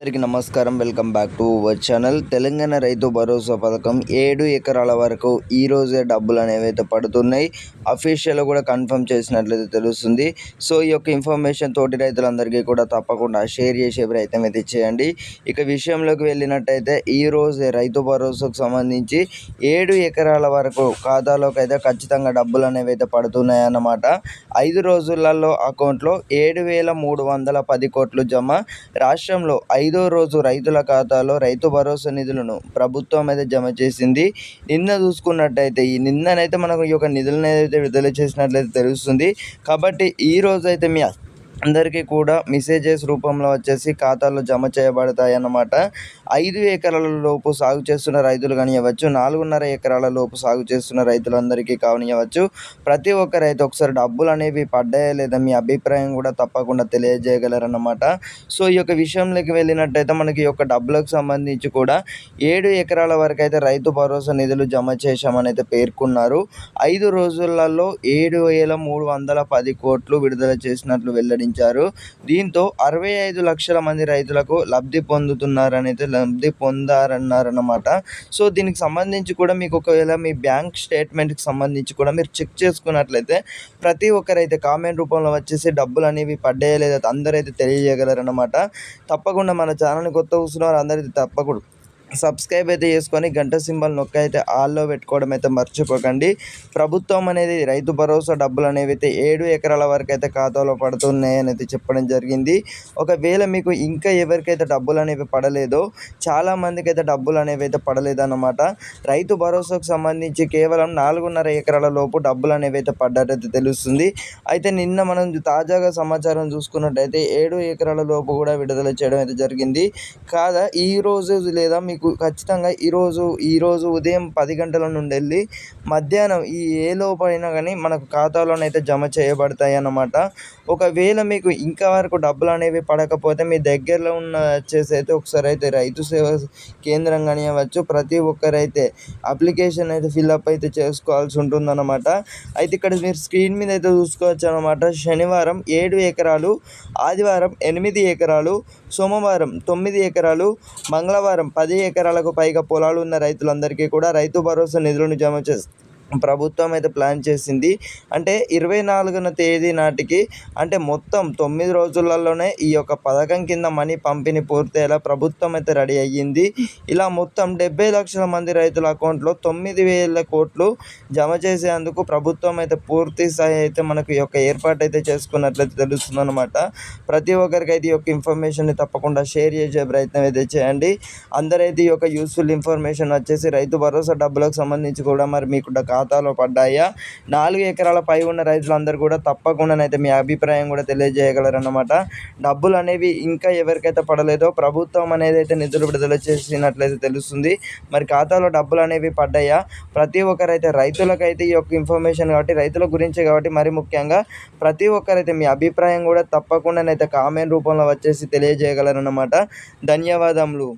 అందరికీ నమస్కారం. Welcome back to our channel. Telangana Rythu Bharosa పథకం ఏడు ఎకరాల వరకు ఈ రోజే డబ్బులు అనేవి అయితే పడుతున్నాయి. అఫీషియల్ కూడా కన్ఫర్మ్ చేసినట్లయితే తెలుస్తుంది. సో ఈ యొక్క ఇన్ఫర్మేషన్ తోటి రైతులందరికీ కూడా తప్పకుండా షేర్ చేసే ప్రయత్నం అయితే చేయండి. ఇక విషయంలోకి వెళ్ళినట్టయితే ఈ రోజే రైతు భరోసాకు సంబంధించి ఏడు ఎకరాల వరకు ఖాతాలోకి అయితే ఖచ్చితంగా డబ్బులు అనేవి అయితే పడుతున్నాయి అన్నమాట. ఐదు రోజులలో అకౌంట్లో ఏడు వేల మూడు వందల పది కోట్లు జమ. రాష్ట్రంలో ఐదు రోజు రైతుల ఖాతాలో రైతు భరోసా నిధులను ప్రభుత్వం అయితే జమ చేసింది. నిన్న చూసుకున్నట్టయితే ఈ నిన్ననైతే మనకు ఈ యొక్క నిధులను అయితే విడుదల చేసినట్లయితే తెలుస్తుంది. కాబట్టి ఈ రోజు అయితే మీ అందరికీ కూడా మెసేజెస్ రూపంలో వచ్చేసి ఖాతాలో జమ చేయబడతాయి అన్నమాట ఐదు ఎకరాల లోపు సాగు చేస్తున్న రైతులు కానివ్వచ్చు నాలుగున్నర ఎకరాల లోపు సాగు చేస్తున్న రైతులందరికీ కావనివ్వచ్చు ప్రతి ఒక్క రైతు ఒకసారి డబ్బులు అనేవి పడ్డాయా లేదా మీ అభిప్రాయం కూడా తప్పకుండా తెలియజేయగలరన్నమాట. సో ఈ యొక్క విషయంలోకి వెళ్ళినట్టయితే మనకి ఈ యొక్క డబ్బులకు సంబంధించి కూడా ఏడు ఎకరాల వరకు అయితే రైతు భరోసా నిధులు జమ చేశామని అయితే పేర్కొన్నారు. ఐదు రోజులలో ఏడు వేల మూడు వందల పది కోట్లు విడుదల చేసినట్లు వెల్లడించారు. దీంతో అరవై ఐదు లక్షల మంది రైతులకు లబ్ధి పొందుతున్నారని అయితే లబ్ధి పొందారన్నారన్నమాట. సో దీనికి సంబంధించి కూడా మీకు ఒకవేళ మీ బ్యాంక్ స్టేట్మెంట్కి సంబంధించి కూడా మీరు చెక్ చేసుకున్నట్లయితే ప్రతి ఒక్కరైతే కామెంట్ రూపంలో వచ్చేసి డబ్బులు అనేవి పడ్డాయా లేదా అందరైతే తెలియజేయగలరన్నమాట. తప్పకుండా మన ఛానల్ని కొత్త కూర్చున్నారు అందరైతే తప్పకుండా సబ్స్క్రైబ్ అయితే చేసుకొని గంట సింబల్ నొక్క అయితే ఆల్లో పెట్టుకోవడం అయితే మర్చిపోకండి. ప్రభుత్వం అనేది రైతు భరోసా డబ్బులు అనేవి అయితే ఏడు ఎకరాల వరకు అయితే ఖాతాలో పడుతున్నాయని అయితే చెప్పడం జరిగింది. ఒకవేళ మీకు ఇంకా ఎవరికైతే డబ్బులు అనేవి పడలేదో చాలామందికి అయితే డబ్బులు అనేవి అయితే పడలేదన్నమాట. రైతు భరోసాకు సంబంధించి కేవలం నాలుగున్నర ఎకరాల లోపు డబ్బులు అనేవి అయితే పడ్డట్టయితే తెలుస్తుంది. అయితే నిన్న మనం తాజాగా సమాచారం చూసుకున్నట్టయితే ఏడు ఎకరాల లోపు కూడా విడుదల చేయడం అయితే జరిగింది. కాదా? ఈ రోజు లేదా మీకు ఖచ్చితంగా ఈరోజు ఈరోజు ఉదయం పది గంటల నుండి వెళ్ళి మధ్యాహ్నం ఈ ఏ లోపైనా కానీ మనకు ఖాతాలోనైతే జమ చేయబడతాయి అన్నమాట ఒకవేళ మీకు ఇంకా వరకు డబ్బులు అనేవి పడకపోతే మీ దగ్గరలో ఉన్న వచ్చేసి అయితే ఒకసారి అయితే రైతు సేవ కేంద్రం కానివ్వచ్చు ప్రతి ఒక్కరైతే అప్లికేషన్ అయితే ఫిల్అప్ అయితే చేసుకోవాల్సి ఉంటుందన్నమాట. అయితే ఇక్కడ మీరు స్క్రీన్ మీద అయితే చూసుకోవచ్చు అనమాట శనివారం ఏడు ఎకరాలు ఆదివారం ఎనిమిది ఎకరాలు సోమవారం తొమ్మిది ఎకరాలు మంగళవారం పది ఎకరాలకు పైగా పొలాలు ఉన్న రైతులందరికీ కూడా రైతు భరోసా నిధులను జమ చేస్తారు ప్రభుత్వం అయితే ప్లాన్ చేసింది. అంటే ఇరవై నాలుగున తేదీ నాటికి అంటే మొత్తం తొమ్మిది రోజులలోనే ఈ యొక్క పథకం కింద మనీ పంపిణీ పూర్తయ్యేలా ప్రభుత్వం అయితే రెడీ అయ్యింది. ఇలా మొత్తం డెబ్బై లక్షల మంది రైతుల అకౌంట్లో తొమ్మిది వేల కోట్లు జమ చేసేందుకు ప్రభుత్వం అయితే పూర్తి స్థాయి అయితే మనకు ఈ యొక్క ఏర్పాటు అయితే చేసుకున్నట్లయితే తెలుస్తుంది అనమాట ప్రతి ఒక్కరికి అయితే ఈ యొక్క ఇన్ఫర్మేషన్ని తప్పకుండా షేర్ చేసే ప్రయత్నం అయితే చేయండి. అందరైతే ఈ యొక్క యూస్ఫుల్ ఇన్ఫర్మేషన్ వచ్చేసి రైతు భరోసా డబ్బులకు సంబంధించి కూడా మరి మీకు ఖాతాలో పడ్డాయా? నాలుగు ఎకరాల పై ఉన్న రైతులందరూ కూడా తప్పకుండానైతే మీ అభిప్రాయం కూడా తెలియజేయగలరన్నమాట. డబ్బులు అనేవి ఇంకా ఎవరికైతే పడలేదో ప్రభుత్వం అనేది అయితే నిధులు విడుదల చేసినట్లయితే తెలుస్తుంది. మరి ఖాతాలో డబ్బులు అనేవి పడ్డాయా? ప్రతి ఒక్కరైతే రైతులకైతే ఈ యొక్క ఇన్ఫర్మేషన్ కాబట్టి రైతుల గురించి కాబట్టి మరి ముఖ్యంగా ప్రతి ఒక్కరైతే మీ అభిప్రాయం కూడా తప్పకుండానైతే కామెంట్ రూపంలో వచ్చేసి తెలియజేయగలరన్నమాట. ధన్యవాదములు.